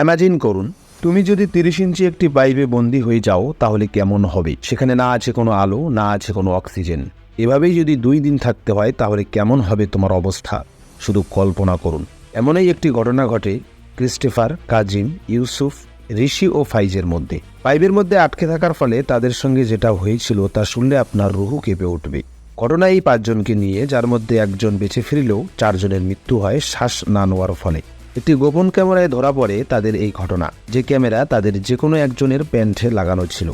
Imagine করুন, তুমি যদি তিরিশ ইঞ্চি একটি পাইপে বন্দি হয়ে যাও, তাহলে কেমন হবে? সেখানে না আছে কোনো আলো, না আছে কোনো অক্সিজেন। এভাবেই যদি দুই দিন থাকতে হয়, তাহলে কেমন হবে তোমার অবস্থা? শুধু কল্পনা করুন। এমনই একটি ঘটনা ঘটে ক্রিস্টেফার কাজিম ইউসুফ, ঋষি ও ফাইজের মধ্যে। পাইপের মধ্যে আটকে থাকার ফলে তাদের সঙ্গে যেটা হয়েছিল, তা শুনলে আপনার রুহু কেঁপে উঠবে। ঘটনা এই পাঁচজনকে নিয়ে, যার মধ্যে একজন বেঁচে ফিরলেও চারজনের মৃত্যু হয় শ্বাস না নেওয়ার ফলে। একটি গোপন ক্যামেরায় ধরা পড়ে তাদের এই ঘটনা, যে ক্যামেরা তাদের যে কোনো একজনের প্যান্টে লাগানো ছিল।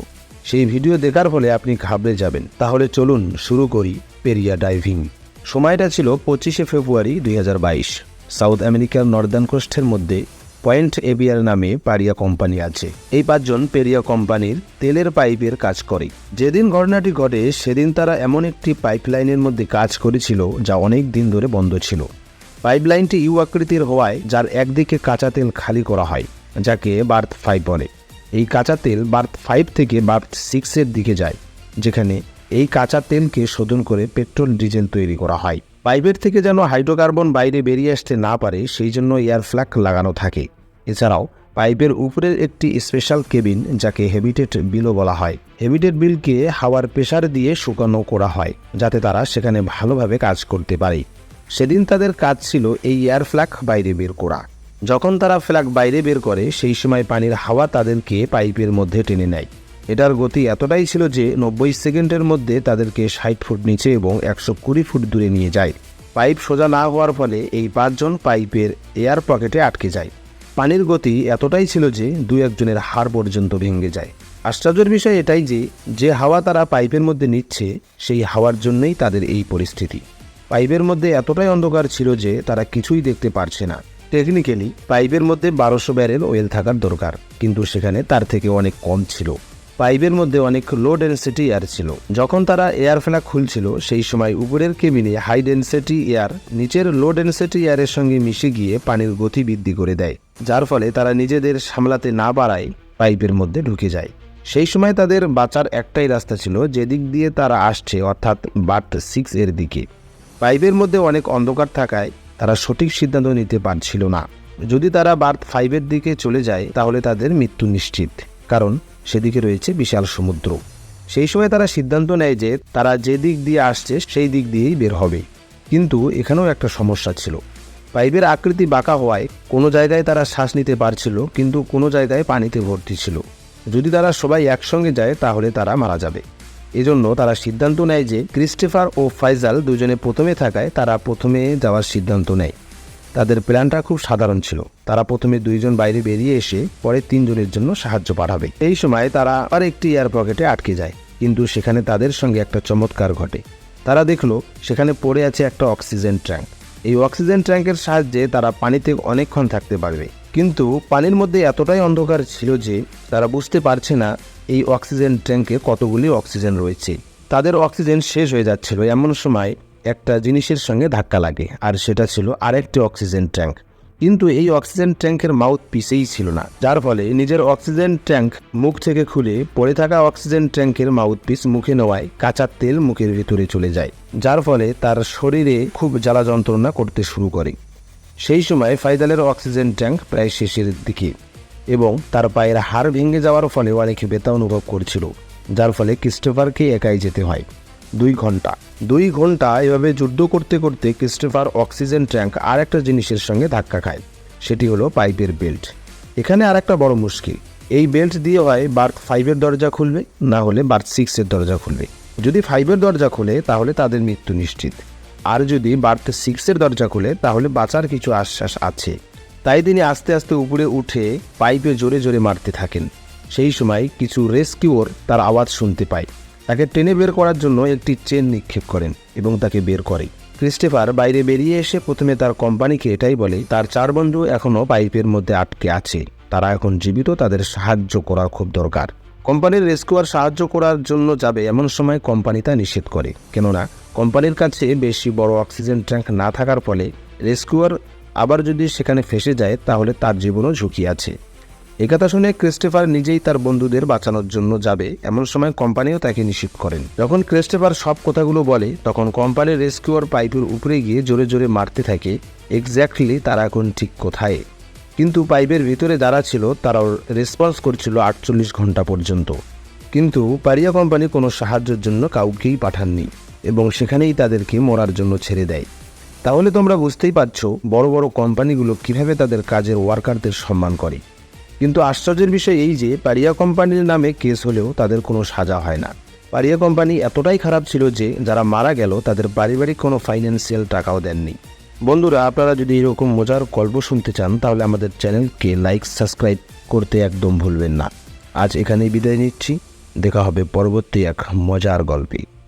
সেই ভিডিও দেখার ফলে আপনি ঘাবড়ে যাবেন। তাহলে চলুন শুরু করি পেরিয়া ডাইভিং। সময়টা ছিল পঁচিশে ফেব্রুয়ারি দুই হাজার বাইশ। সাউথ আমেরিকার নর্দার্ন কোস্টের মধ্যে পয়েন্ট এবিয়ার নামে পারিয়া কোম্পানি আছে। এই পাঁচজন পেরিয়া কোম্পানির তেলের পাইপের কাজ করে। যেদিন ঘটনাটি ঘটে, সেদিন তারা এমন একটি পাইপলাইনের মধ্যে কাজ করেছিল, যা অনেক দিন ধরে বন্ধ ছিল। পাইপলাইনটি ইউ আকৃতির হওয়ায়, যার একদিকে কাঁচা তেল খালি করা হয়, যাকে বার্থ ফাইভ বলে। এই কাঁচা তেল বার্থ ফাইভ থেকে বার্থ সিক্সের দিকে যায়, যেখানে এই কাঁচা তেলকে শোধন করে পেট্রোল, ডিজেল তৈরি করা হয়। পাইপের থেকে যেন হাইড্রোকার্বন বাইরে বেরিয়ে আসতে না পারে, সেই জন্য এয়ার ফ্ল্যাক লাগানো থাকে। এছাড়াও, পাইপের উপরের একটি স্পেশাল কেবিন, যাকে হেবিটেট বিলও বলা হয়। হেবিটেট বিলকে হাওয়ার প্রেসার দিয়ে শুকানো করা হয়, যাতে তারা সেখানে ভালোভাবে কাজ করতে পারে। সেদিন তাদের কাজ ছিল এই এয়ার ফ্ল্যাগ বাইরে বের করা। যখন তারা ফ্ল্যাগ বাইরে বের করে, সেই সময় পানির হাওয়া তাদেরকে পাইপের মধ্যে টেনে নেয়। এটার গতি এতটাই ছিল যে নব্বই সেকেন্ডের মধ্যে তাদেরকে ষাট ফুট নিচে এবং একশো কুড়ি ফুট দূরে নিয়ে যায়। পাইপ সোজা না হওয়ার ফলে এই পাঁচজন পাইপের এয়ার পকেটে আটকে যায়। পানির গতি এতটাই ছিল যে দু একজনের হাড় পর্যন্ত ভেঙে যায়। আশ্চর্যের বিষয় এটাই যে যে হাওয়া তারা পাইপের মধ্যে নিচ্ছে, সেই হাওয়ার জন্যই তাদের এই পরিস্থিতি। পাইপের মধ্যে এতটাই অন্ধকার ছিল যে তারা কিছুই দেখতে পারছে না। টেকনিক্যালি পাইপের মধ্যে বারোশো ব্যারেল ওয়েল থাকার দরকার, কিন্তু সেখানে তার থেকে অনেক কম ছিল। পাইপের মধ্যে অনেক লো ডেন্সিটি এয়ার ছিল। যখন তারা এয়ার ফ্ল্যাগ খুলছিল, সেই সময় উপরের কেবিনে হাই ডেন্সিটি এয়ার নিচের লো ডেন্সিটি এয়ারের সঙ্গে মিশে গিয়ে পানির গতি বৃদ্ধি করে দেয়, যার ফলে তারা নিজেদের সামলাতে না বাড়ায় পাইপের মধ্যে ঢুকে যায়। সেই সময় তাদের বাঁচার একটাই রাস্তা ছিল, যেদিক দিয়ে তারা আসছে, অর্থাৎ বাট সিক্স এর দিকে। পাইপের মধ্যে অনেক অন্ধকার থাকায় তারা সঠিক সিদ্ধান্ত নিতে পারছিল না। যদি তারা বার্থ ফাইভের দিকে চলে যায়, তাহলে তাদের মৃত্যু নিশ্চিত, কারণ সেদিকে রয়েছে বিশাল সমুদ্র। সেই সময় তারা সিদ্ধান্ত নেয় যে তারা যে দিক দিয়ে আসছে, সেই দিক দিয়েই বের হবে। কিন্তু এখানেও একটা সমস্যা ছিল। পাইপের আকৃতি বাঁকা হওয়ায় কোনো জায়গায় তারা শ্বাস নিতে পারছিল, কিন্তু কোনো জায়গায় পানিতে ভর্তি ছিল। যদি তারা সবাই একসঙ্গে যায়, তাহলে তারা মারা যাবে। এজন্য তারা সিদ্ধান্ত নেয় যে ক্রিস্টেফার ও ফাইজাল দুজনে প্রথমে থাকায় তারা প্রথমে যাওয়ার সিদ্ধান্ত নেয়। তাদের প্ল্যানটা খুব সাধারণ ছিল। তারা প্রথমে দুইজন বাইরে বেরিয়ে এসে পরে তিনজনের জন্য সাহায্য পাঠাবে। এই সময় তারা আর একটি এয়ার পকেটে আটকে যায়, কিন্তু সেখানে তাদের সঙ্গে একটা চমৎকার ঘটে। তারা দেখল, সেখানে পড়ে আছে একটা অক্সিজেন ট্যাঙ্ক। এই অক্সিজেন ট্যাঙ্কের সাহায্যে তারা পানিতে অনেকক্ষণ থাকতে পারবে। কিন্তু পানির মধ্যে এতটাই অন্ধকার ছিল যে তারা বুঝতে পারছে না এই অক্সিজেন ট্যাঙ্কে কতগুলি অক্সিজেন রয়েছে? তাদের অক্সিজেন শেষ হয়ে যাচ্ছিল এমন সময় একটা জিনিসের সঙ্গে ধাক্কা লাগে, আর সেটা ছিল আরেকটি অক্সিজেন ট্যাঙ্ক। কিন্তু এই অক্সিজেন ট্যাঙ্কের মাউথ পিসেই ছিল না, যার ফলে নিজের অক্সিজেন ট্যাঙ্ক মুখ থেকে খুলে পড়ে থাকা অক্সিজেন ট্যাঙ্কের মাউথ পিস মুখে নেওয়ায় কাঁচা তেল মুখের ভিতরে চলে যায়, যার ফলে তার শরীরে খুব জ্বালা যন্ত্রণা করতে শুরু করে। সেই সময় ফাইজালের অক্সিজেন ট্যাঙ্ক প্রায় শেষের দিকে। এবং তার পায়ের হাড় ভেঙে যাওয়ার ফলে অনেক ব্যথা অনুভব করছিল, যার ফলে ক্রিস্টোফারকে একাই যেতে হয়। দুই ঘণ্টা। দুই ঘণ্টা এভাবে যুদ্ধ করতে করতে ক্রিস্টোফার অক্সিজেন ট্যাঙ্ক আর একটা জিনিসের সঙ্গে ধাক্কা খায়, সেটি হলো পাইপের বেল্ট। এখানে আর একটা বড় মুশকিল, এই বেল্ট দিয়ে হয় বার্থ ফাইভের দরজা খুলবে, না হলে বার্থ সিক্সের দরজা খুলবে। যদি ফাইভের দরজা খুলে, তাহলে তাদের মৃত্যু নিশ্চিত। আর যদি বার্থ সিক্সের দরজা খুলে, তাহলে বাঁচার কিছু আশ্বাস আছে। তাই তিনি আস্তে আস্তে উপরে উঠে পাইপে জোরে জোরে মারতে থাকেন। সেই সময় কিছু রেস্কিউর তার আওয়াজ শুনতে পায়। তাকে টেনে বের করার জন্য একটি চেন নিক্ষেপ করেন এবং তাকে বের করে। ক্রিস্টেফার বাইরে বেরিয়ে এসে প্রথমে তার কোম্পানিকে এটাই বলে, তার চার বন্ধু এখনও পাইপের মধ্যে আটকে আছে। তারা এখন জীবিত, তাদের সাহায্য করা খুব দরকার। কোম্পানির রেস্কিউয়ার সাহায্য করার জন্য যাবে এমন সময় কোম্পানি তা নিষেধ করে। কেননা, কোম্পানির কাছে বেশি বড় অক্সিজেন ট্যাঙ্ক না থাকার ফলে রেস্কিউয়ার আবার যদি সেখানে ফেসে যায়, তাহলে তার জীবনও ঝুঁকি আছে। একথা শুনে ক্রিস্টেফার নিজেই তার বন্ধুদের বাঁচানোর জন্য যাবে, এমন সময় কোম্পানিও তাকে নিষেধ করেন। যখন ক্রিস্টেফার সব কথাগুলো বলে, তখন কোম্পানির রেস্কিউর পাইপের উপরে গিয়ে জোরে জোরে মারতে থাকে, এক্স্যাক্টলি তারা এখন ঠিক কোথায়? কিন্তু পাইপের ভিতরে যারা ছিল, তারাও রেসপন্স করছিল আটচল্লিশ ঘণ্টা পর্যন্ত। কিন্তু পারিয়া কোম্পানি কোনো সাহায্যের জন্য কাউকেই পাঠাননি, এবং সেখানেই তাদেরকে মরার জন্য ছেড়ে দেয়। তাহলে তোমরা বুঝতেই পারছ বড় বড় কোম্পানিগুলো কীভাবে তাদের কাজের ওয়ার্কারদের সম্মান করে। কিন্তু আশ্চর্যের বিষয় এই যে, পারিয়া কোম্পানির নামে কেস হলেও তাদের কোনো সাজা হয় না। পারিয়া কোম্পানি এতটাই খারাপ ছিল যে, যারা মারা গেল তাদের পারিবারিক কোনো ফাইন্যান্সিয়াল টাকাও দেননি। বন্ধুরা, আপনারা যদি এরকম মজার গল্প শুনতে চান, তাহলে আমাদের চ্যানেলকে লাইক, সাবস্ক্রাইব করতে একদম ভুলবেন না। আজ এখানেই বিদায় নিচ্ছি। দেখা হবে পরবর্তী এক মজার গল্পে।